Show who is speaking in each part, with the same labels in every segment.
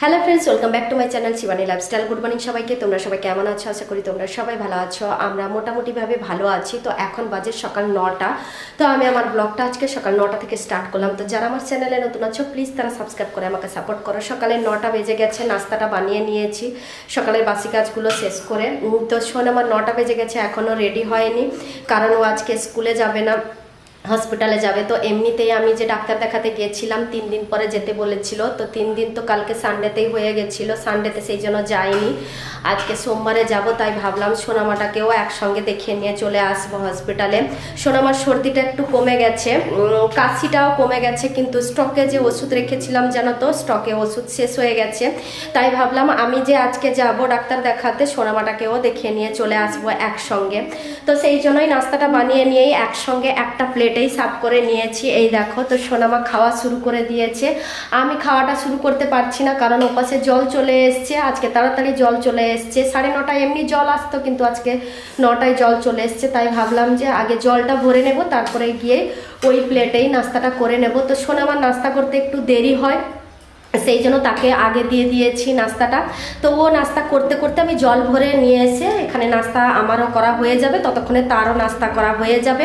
Speaker 1: Hello friends welcome back to my channel Shivani lifestyle good morning সবাইকে, তোমরা সবাই কেমন আছো? আশা করি তোমরা সবাই ভালো আছো। আমরা মোটামুটিভাবে ভালো আছি। তো এখন বাজে সকাল নটা। তো আমি আমার ব্লগটা আজকে সকাল নটা থেকে স্টার্ট করলাম। তো যারা আমার চ্যানেলে নতুন আছো প্লিজ তারা সাবস্ক্রাইব করে আমাকে সাপোর্ট করো। সকালে নটা বেজে গেছে, নাস্তাটা বানিয়ে নিয়েছি। সকালের বাসি কাজগুলো শেষ করে। তো শোন, আমার নটা বেজে গেছে এখনও রেডি হয়নি। কারণ ও আজকে স্কুলে যাবে না। হসপিটালে যাবে, তো এমনিতেই আমি যে ডাক্তার দেখাতে গিয়েছিলাম, তিন দিন পরে যেতে বলেছিল, তো তিন দিন তো কালকে সানডেতেই হয়ে গেছিল সানডেতে সেই জন্য যাইনি। আজকে সোমবারে যাব, তাই ভাবলাম সোনামাটাকেও একসঙ্গে দেখিয়ে নিয়ে চলে আসব হসপিটালে সোনামার সর্দিটা একটু কমে গেছে কাশিটাও কমে গেছে, কিন্তু স্টকে যে ওষুধ রেখেছিলাম, জানো তো স্টকে ওষুধ শেষ হয়ে গেছে। তাই ভাবলাম আমি যে আজকে যাব ডাক্তার দেখাতে, সোনামাটাকেও দেখিয়ে নিয়ে চলে আসব একসঙ্গে। তো সেই জন্যই নাস্তাটা বানিয়ে নিয়েই একসঙ্গে একটা প্লেটেই সাফ করে নিয়েছি। এই দেখো, তো সোনামা খাওয়া শুরু করে দিয়েছে। আমি খাওয়াটা শুরু করতে পারছি না, কারণ ওপাশে জল চলে এসছে। আজকে তাড়াতাড়ি জল চলে এসছে। সাড়ে নটায় এমনি জল আসতো, কিন্তু আজকে নটায় জল চলে এসছে। তাই ভাবলাম যে আগে জলটা ভরে নেব, তারপরে গিয়ে ওই প্লেটেই নাস্তাটা করে নেব। তো সোনামার নাস্তা করতে একটু দেরি হয়। সেই জন্য তাকে আগে দিয়ে দিয়েছি নাস্তাটা। তো ও নাস্তা করতে করতে আমি জল ভরে নিয়ে এসে এখানে নাস্তা আমারও করা হয়ে যাবে, ততক্ষণে তারও নাস্তা করা হয়ে যাবে।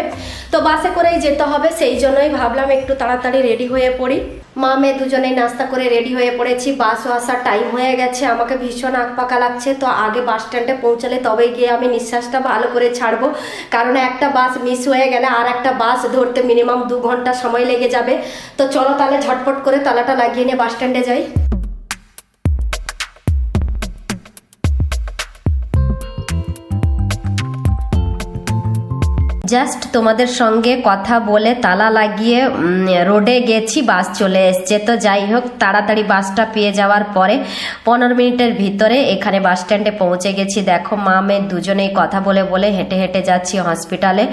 Speaker 1: তো বাসে করেই যেতে হবে, সেই জন্যই ভাবলাম একটু তাড়াতাড়ি রেডি হয়ে পড়ি। মা মেয়ে দুজনেই নাস্তা করে রেডি হয়ে পড়েছি, বাসও আসার টাইম হয়ে গেছে, আমাকে ভীষণ আঁকপাকা লাগছে। তো আগে বাস স্ট্যান্ডে পৌঁছালে তবেই গিয়ে আমি নিঃশ্বাসটা ভালো করে ছাড়বো, কারণ একটা বাস মিস হয়ে গেলে আর একটা বাস ধরতে মিনিমাম দু ঘণ্টা সময় লেগে যাবে। তো চলো তাহলে ঝটপট করে তালাটা লাগিয়ে নিয়ে বাস স্ট্যান্ডে যাই। জাস্ট তোমাদের সঙ্গে কথা বলে তালা লাগিয়ে রোডে গেছি, বাস চলে এসছে। তো যাই হোক, তাড়াতাড়ি বাসটা পেয়ে যাওয়ার পরে পনেরো মিনিটের ভিতরে এখানে বাস স্ট্যান্ডে পৌঁছে গেছি। দেখো, মা, মেয়ে দুজনেই কথা বলে বলে হেঁটে হেঁটে যাচ্ছি হসপিটালে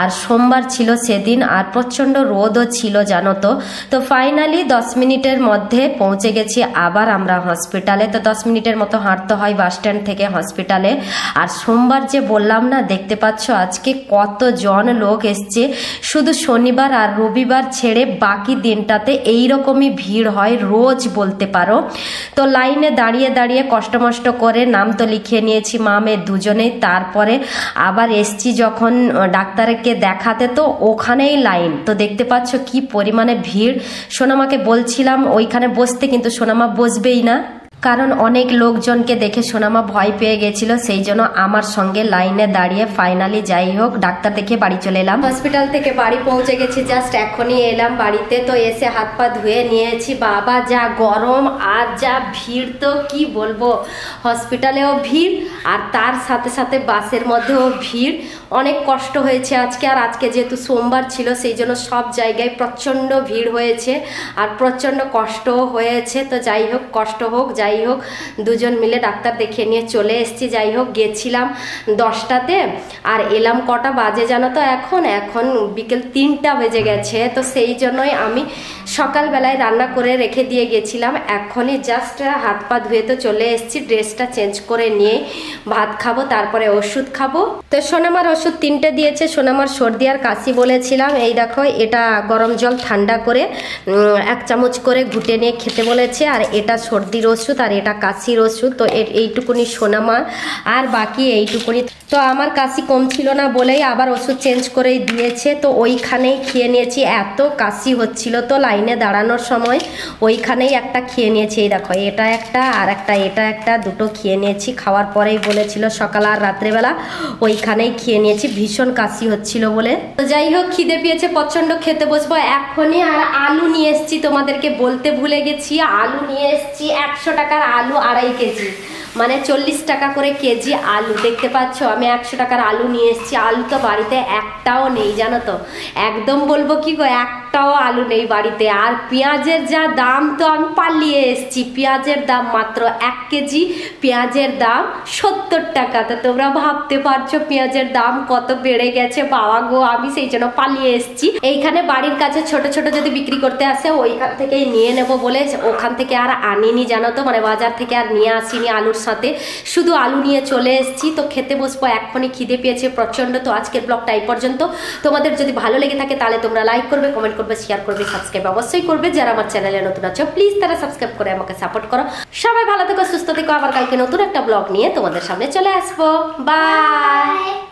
Speaker 1: আর সোমবার ছিল সেদিন, আর প্রচণ্ড রোদও ছিল, জানো তো। তো ফাইনালি দশ মিনিটের মধ্যে পৌঁছে গেছি, আবার আমরা হসপিটালে তো দশ মিনিটের মতো হাঁটতে হয় বাস স্ট্যান্ড থেকে হসপিটালে আর সোমবার যে বললাম না, দেখতে পাচ্ছ আজকে কত জন লোক এসছে। শুধু শনিবার আর রবিবার ছেড়ে বাকি দিনটাতে এই রকমই ভিড় হয় রোজ বলতে পারো। তো লাইনে দাঁড়িয়ে দাঁড়িয়ে কষ্টমষ্ট করে নাম তো লিখিয়ে নিয়েছি মা, মেয়ে দুজনেই। তারপরে আবার এসছি যখন ডাক্তারকে দেখাতে, তো ওখানেই লাইন। তো দেখতে পাচ্ছ কি পরিমাণে ভিড়। সোনামাকে বলছিলাম, ওইখানে বসতে কিন্তু সোনামা বসবেই না। কারণ অনেক লোকজনকে দেখে সোনামা ভয় পেয়ে গেছিল, সেই জন্য আমার সঙ্গে লাইনে দাঁড়িয়ে ফাইনালি যাই হোক, ডাক্তার দেখে বাড়ি চলে এলাম। হসপিটাল থেকে বাড়ি পৌঁছে গেছি জাস্ট এখনই এলাম বাড়িতে, তো এসে হাত পা ধুয়ে নিয়েছি। বাবা, যা গরম আর যা ভিড়, তো কি বলব? হসপিটালেও ভিড়, আর তার সাথে সাথে বাসের মধ্যেও ভিড়। অনেক কষ্ট হয়েছে আজকে, আর আজকে যেহেতু সোমবার ছিল, সেই জন্য সব জায়গায় প্রচণ্ড ভিড় হয়েছে, আর প্রচণ্ড কষ্টও হয়েছে। তো যাই হোক, কষ্ট হোক, যাই হোক দুজন মিলে ডাক্তার দেখিয়ে নিয়ে চলে এসেছি। যাই হোক গেছিলাম দশটাতে আর এলাম কটা বাজে জানো তো এখন? এখন বিকেল তিনটা বেজে গেছে। তো সেই জন্যই আমি সকালবেলায় রান্না করে রেখে দিয়ে গেছিলাম। এখনই জাস্ট হাত পা ধুয়ে তো চলে এসেছি। ড্রেসটা চেঞ্জ করে নিয়ে ভাত খাব, তারপরে ওষুধ খাব। তো সোনামার ওষুধ তিনটে দিয়েছে। সোনামার সর্দি আর কাশি বলেছিলাম। এই দেখো, এটা গরম জল ঠান্ডা করে এক চামচ করে ঘুটে নিয়ে খেতে বলেছে। আর এটা সর্দির ওষুধ। আর এটা কাশির ওষুধ, তো এইটুকুনি সোনামা। আর বাকি এইটুকুনি তো আমার কাশি কম ছিল না বলেই আবার ওষুধ চেঞ্জ করেই দিয়েছে, তো ওইখানেই খেয়ে নিয়েছি। এত কাশি হচ্ছিল তো লাইনে দাঁড়ানোর সময়, ওইখানেই একটা খেয়ে নিয়েছি। এই দেখো, এটা একটা আর একটা, এটা একটা, দুটো খেয়ে নিয়েছি। খাওয়ার পরেই বলেছিল সকাল আর রাত্রেবেলা, ওইখানেই খেয়ে নিয়েছি। ভীষণ কাশি হচ্ছিল বলে। তো যাই হোক, খিদে পেয়েছে, প্রচণ্ড খেতে বসবো। এখনই আর আলু নিয়ে এসেছি তোমাদেরকে বলতে ভুলে গেছি। আলু নিয়ে এসেছি একশো টাকার আলু আড়াই কেজি। মানে চল্লিশ টাকা করে কেজি আলু। দেখতে পাচ্ছ, আমি একশো টাকার আলু নিয়ে এসেছি। আলু তো বাড়িতে একটাও নেই, জানো তো। একদম বলব কি গো একটাও আলু নেই বাড়িতে। আর পেঁয়াজের যা দাম, তো আমি পালিয়ে এসেছি। পেঁয়াজের দাম মাত্র এক কেজি, পেঁয়াজের দাম সত্তর টাকা। তো তোমরা ভাবতে পারছ পেঁয়াজের দাম কত বেড়ে গেছে? বাবা গো, আমি সেই জন্য পালিয়ে এসেছি। এইখানে বাড়ির কাছে ছোট ছোট যদি বিক্রি করতে আসে, ওইখান থেকেই নিয়ে নেব বলে ওখান থেকে আর আনিনি জানো তো? মানে বাজার থেকে আর নিয়ে আসিনি আলুর সাথে। শুধু আলু নিয়ে চলে এসেছি। তো খেতে বসবো, এক্ষুনি খিদে পেয়েছে প্রচণ্ড। তো আজকের ব্লগটা এই পর্যন্ত। তোমাদের যদি ভালো লেগে থাকে, তাহলে তোমরা লাইক করবে কমেন্ট করবে। করবে শেয়ার করবে সাবস্ক্রাইব অবশ্যই করবে। যারা আমার চ্যানেলে নতুন আছো প্লিজ তারা সাবস্ক্রাইব করে আমাকে সাপোর্ট করো। সবাই ভালো থেকো, সুস্থ থেকো। আবার কালকে নতুন একটা ব্লগ নিয়ে তোমাদের সামনে চলে আসব। বাই.